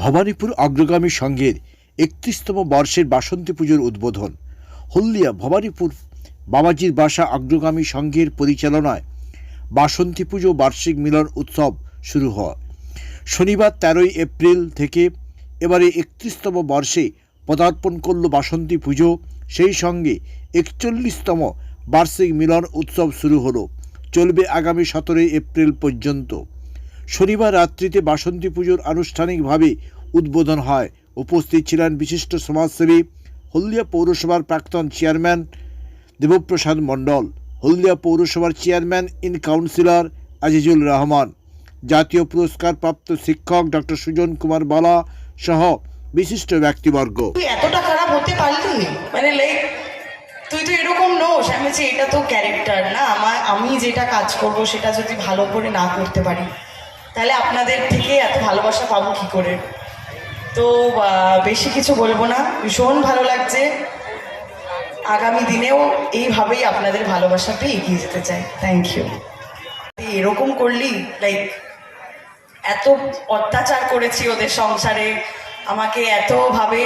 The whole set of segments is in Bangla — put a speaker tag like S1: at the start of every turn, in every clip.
S1: ভবানীপুর অগ্রগামী সংঘের একত্রিশতম বর্ষের বাসন্তী পুজোর উদ্বোধন। হলদিয়া, ভবানীপুর, বাবাজির বাসা অগ্রগামী সংঘের পরিচালনায় বাসন্তী পুজো বার্ষিক মিলন উৎসব শুরু হয়। শনিবার তেরোই এপ্রিল থেকে এবারে একত্রিশতম বর্ষে পদার্পণ করল বাসন্তী পুজো। সেই সঙ্গে একচল্লিশতম বার্ষিক মিলন উৎসব শুরু হলো। চলবে আগামী সতেরোই এপ্রিল পর্যন্ত। শনিবার রাত্রিতে বাসন্তী পুজোর আনুষ্ঠানিকভাবে উদ্বোধন হয়। উপস্থিত ছিলেন বিশিষ্ট সমাজসেবী হলদিয়া পৌরসভার প্রাক্তন চেয়ারম্যান দেবপ্রসাদ মণ্ডল হলদিয়া পৌরসভার chairman in councillor Azizul Rahman জাতীয় পুরস্কারপ্রাপ্ত শিক্ষক ডক্টর সুজন কুমার বালা সহ বিশিষ্ট ব্যক্তিবর্গ।
S2: তুই এতটা খারাপ হতে পারলি? মানে লাইক তুই তো এরকম নোস। আমি এটা তো ক্যারেক্টার না। আমার আমি যেটা কাজ করব সেটা যদি ভালো করে না করতে পারি তাহলে আপনাদের থেকে এত ভালোবাসা পাবো কি করে? তো বেশি কিছু বলব না। ভীষণ ভালো লাগছে। আগামী দিনেও এইভাবেই আপনাদের ভালোবাসা পেয়ে এগিয়ে যেতে চাই। থ্যাংক ইউ এরকম করলি লাইক এত অত্যাচার করেছি ওদের সংসারে। আমাকে এতভাবে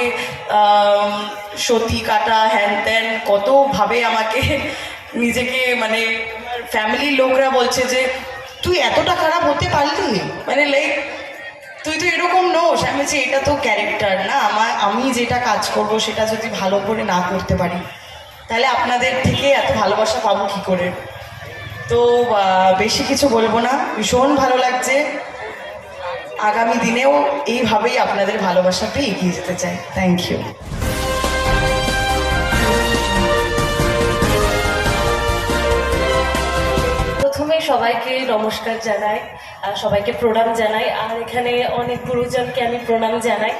S2: সতী কাটা, হ্যান ত্যান, কতভাবে আমাকে নিজেকে মানে ফ্যামিলির লোকরা বলছে যে তুই এতটা খারাপ হতে পারলি? মানে লাইক তুই তো এরকম নোস। আমি বলছি, এটা তো ক্যারেক্টার না। আমার, আমি যেটা কাজ করব, সেটা যদি ভালো করে না করতে পারি, তাহলে আপনাদের থেকে এত ভালোবাসা পাবো কি করে? তো বেশি কিছু বলব না। ভীষণ ভালো লাগছে। আগামী দিনেও এইভাবেই আপনাদের ভালোবাসা পেয়ে এগিয়ে যেতে চাই। থ্যাংক ইউ
S3: সবাইকে নমস্কার জানাই সবাইকে প্রণাম জানাই, আর এখানে অনেক গুরুজনকে আমি প্রণাম জানাই।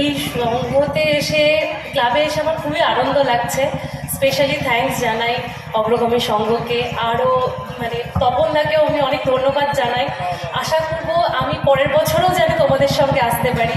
S3: এই সংঘতে এসে ক্লাবে এসে আমার খুবই আনন্দ লাগছে। স্পেশালি থ্যাঙ্কস জানাই অগ্রগামী সংঘকে। আরও মানে তপনদাকেও আমি অনেক ধন্যবাদ জানাই। আশা করব আমি পরের বছরও যেন তোমাদের সঙ্গে আসতে পারি।